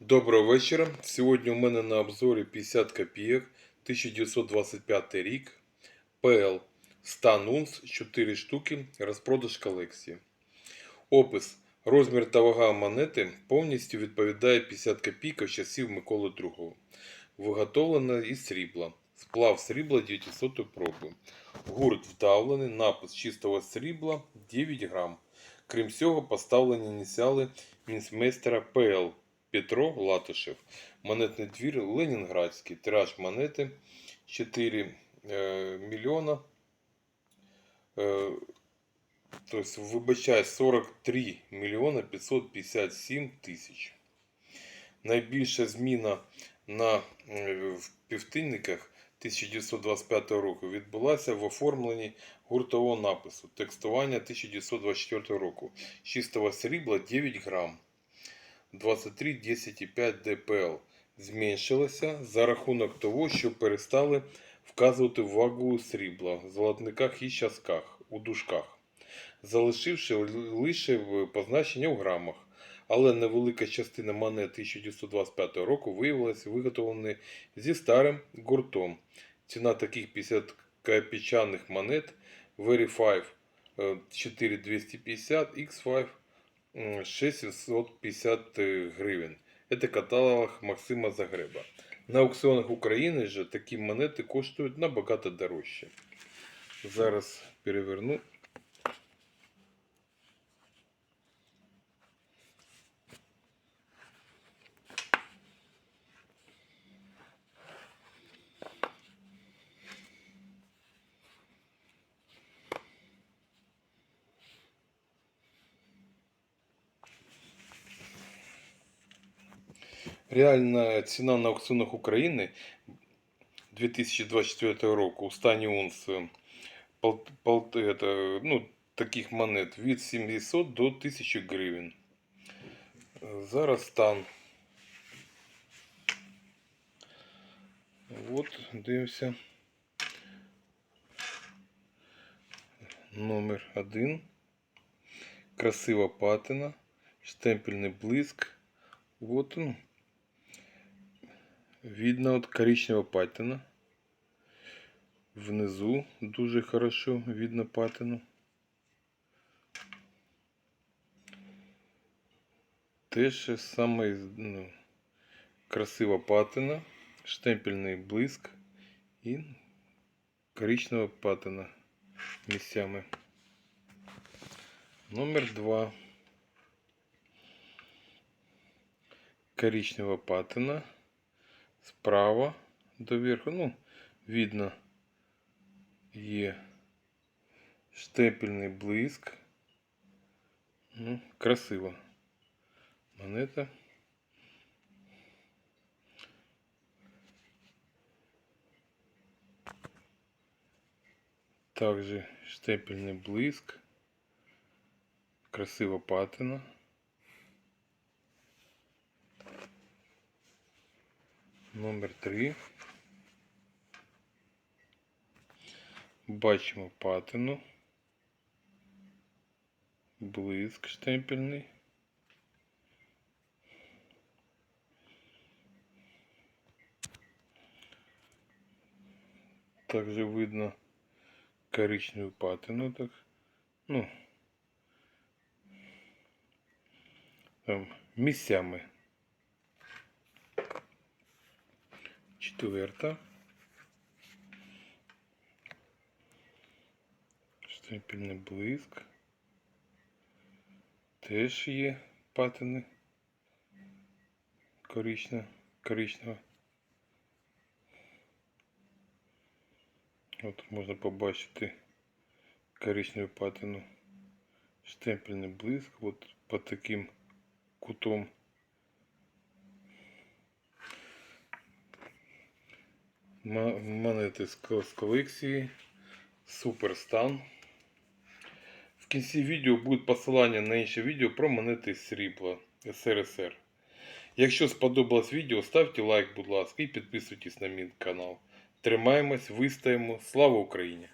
Доброго вечора. Сьогодні у мене на обзорі 50 копійок 1925 рік. ПЛ Стан Унс 4 штуки. Розпродаж колекції. Опис. Розмір та вага монети повністю відповідає 50 копійка часів Миколи II. Виготовлена із срібла. Сплав срібла 900 проби. Гурт вдавлений, напис чистого срібла 9 грам. Крім цього, поставлені ініціали мінсмейстера ПЛ Петро Латишев. Монетний двір Ленінградський. Тираж монети 4 е, мільйона. Тобто, вибачаю, 43 мільйона 557 тисяч. Найбільша зміна на е, в півтинниках 1925 року відбулася в оформленні гуртового напису текстування 1924 року. Чистого срібла 9 грам. 23 10,5 ДПЛ зменшилася за рахунок того, що перестали вказувати вагу срібла в золотниках і щасках у дужках, залишивши лише позначення у грамах. Але невелика частина монет 1925 року виявилася виготовленою зі старим гуртом. Ціна таких 50 копійчаних монет Very 5 4250 X5 м, 650 гривень. Это каталог Максима Загреба. На аукціонах України же такі монети коштують набагато дорожче. Зараз переверну. Реальна ціна на аукціонах України 2024 року у стані унс е, ну, таких монет від 700 до 1000 гривень. Зараз стан. От, дивимося. Номер один. Красива патина. Штемпельний блиск. Вот он. Видно от коричневого патина. Внизу дуже хорошо видно патину. Теж саме ну, красива патина, штемпельний блиск і коричнева патина місцями. Номер два. Коричнева патина. Справа доверху. Ну, видно, є штемпельний блиск. Ну, красиво. Монета. Также штемпельный блиск. Красиво патина. Номер 3. Бачимо патину. Блиск штемпельний. Также видно коричневую патину, так, ну, там, місцями. Четверта. Штемпельний блиск. Теж є патини. Коричнева. коричнева. От можна побачити коричневу патину. Штемпельний блиск. От по таким кутом. Монети з колекції. Суперстан. В кінці відео буде посилання на інше відео про монети срібла СРСР. Якщо сподобалось відео, ставте лайк, будь ласка, і підписуйтесь на мій канал. Тримаємось, вистаємо. Слава Україні!